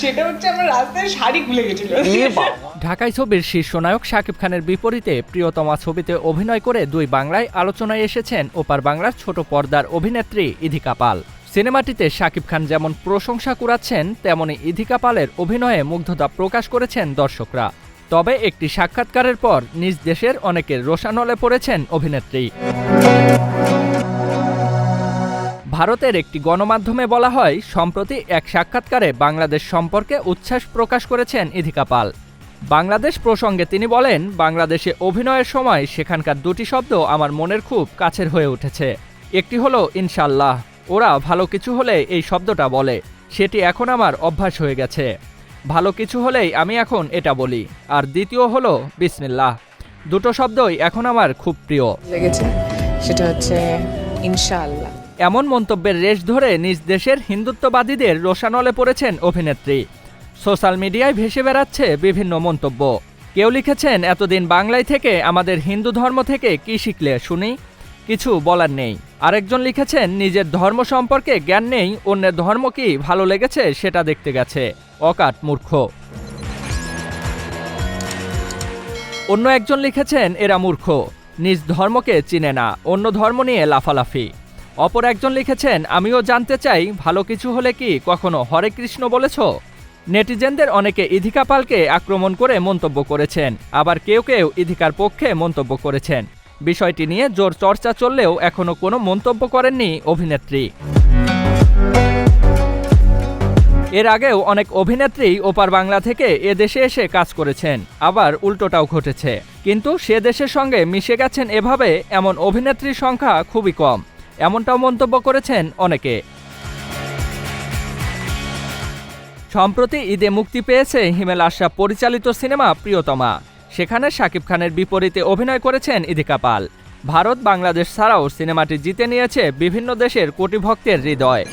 সেটা হচ্ছে আমার রাস্তায় শাড়ি খুলে গেছিল। ঢাকাই ছবির শীর্ষ নায়ক শাকিব খানের বিপরীতে প্রিয়তমা ছবিতে অভিনয় করে দুই বাংলায় আলোচনায় এসেছেন ওপার বাংলার ছোট পর্দার অভিনেত্রী ইধিকা পাল। সিনেমাটিতে শাকিব খান যেমন প্রশংসা কুড়াচ্ছেন তেমনি ইধিকা পালের অভিনয়ে মুগ্ধতা প্রকাশ করেছেন দর্শকরা। তবে একটি সাক্ষাৎকারের পর নিজ দেশের অনেকের রোষানলে পড়েছেন অভিনেত্রী। ভারতের একটি গণমাধ্যমে বলা হয়, সম্প্রতি এক সাক্ষাৎকারে বাংলাদেশ সম্পর্কে উচ্ছ্বাস প্রকাশ করেছেন ইধিকা পাল। বাংলাদেশ প্রসঙ্গে তিনি বলেন, বাংলাদেশে অভিনয়ের সময় সেখানকার দুটি শব্দ আমার মনের খুব কাছের হয়ে উঠেছে। একটি হলো ইনশাল্লাহ ওরা ভালো কিছু হলে এই শব্দটা বলে। সেটি এখন আমার অভ্যাস হয়ে গেছে। ভালো কিছু হলেই আমি এখন এটা বলি। আর দ্বিতীয় হলো, বিসমিল্লাহ। দুটো শব্দই এখন আমার খুব প্রিয়। লেগেছে। সেটা হচ্ছে, ইনশাআল্লাহ। এমন মন্তব্যের রেশ ধরে নিজ দেশের হিন্দুত্ববাদীদের রোষানলে পড়েছেন অভিনেত্রী। সোশ্যাল মিডিয়ায় ভেসে বেড়াচ্ছে বিভিন্ন মন্তব্য। কেউ লিখেছেন, এতদিন বাংলায় থেকে আমাদের হিন্দু ধর্ম থেকে কি শিখলে শুনি? কিছু বলার নেই। আরেকজন লিখেছেন, নিজের ধর্ম সম্পর্কে জ্ঞান নেই, অন্যের ধর্ম কি ভালো লেগেছে সেটা দেখতে গেছে। অকাট মূর্খ। অন্য একজন লিখেছেন, এরা মূর্খ। নিজ ধর্মকে চিনে না, অন্য ধর্ম নিয়ে লাফালাফি। অপর একজন লিখেছেন, আমিও জানতে চাই, ভালো কিছু হলে কি কখনো হরে কৃষ্ণ বলেছ? নেটিজেনদের অনেকে ইধিকা পালকে আক্রমণ করে মন্তব্য করেছেন, আবার কেউ কেউ ইধিকার পক্ষে মন্তব্য করেছেন। বিষয়টি নিয়ে জোর চর্চা চললেও এখনও কোনো মন্তব্য করেননি অভিনেত্রী। এর আগেও অনেক অভিনেত্রী ওপার বাংলা থেকে এ দেশে এসে কাজ করেছেন, আবার উল্টোটাও ঘটেছে। কিন্তু সে দেশের সঙ্গে মিশে গেছেন এভাবে, এমন অভিনেত্রীর সংখ্যা খুবই কম। এমনটাও মন্তব্য করেছেন অনেকে। সম্প্রতি ঈদে মুক্তি পেয়েছে হিমেল আশরাফ পরিচালিত সিনেমা প্রিয়তমা। সেখানে শাকিব খানের বিপরীতে অভিনয় করেছেন ইদিকা পাল। ভারত, বাংলাদেশ ছাড়াও সিনেমাটি জিতে নিয়েছে বিভিন্ন দেশের কোটি ভক্তের হৃদয়।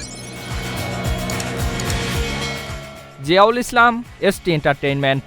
Ziaul Islam ST entertainment.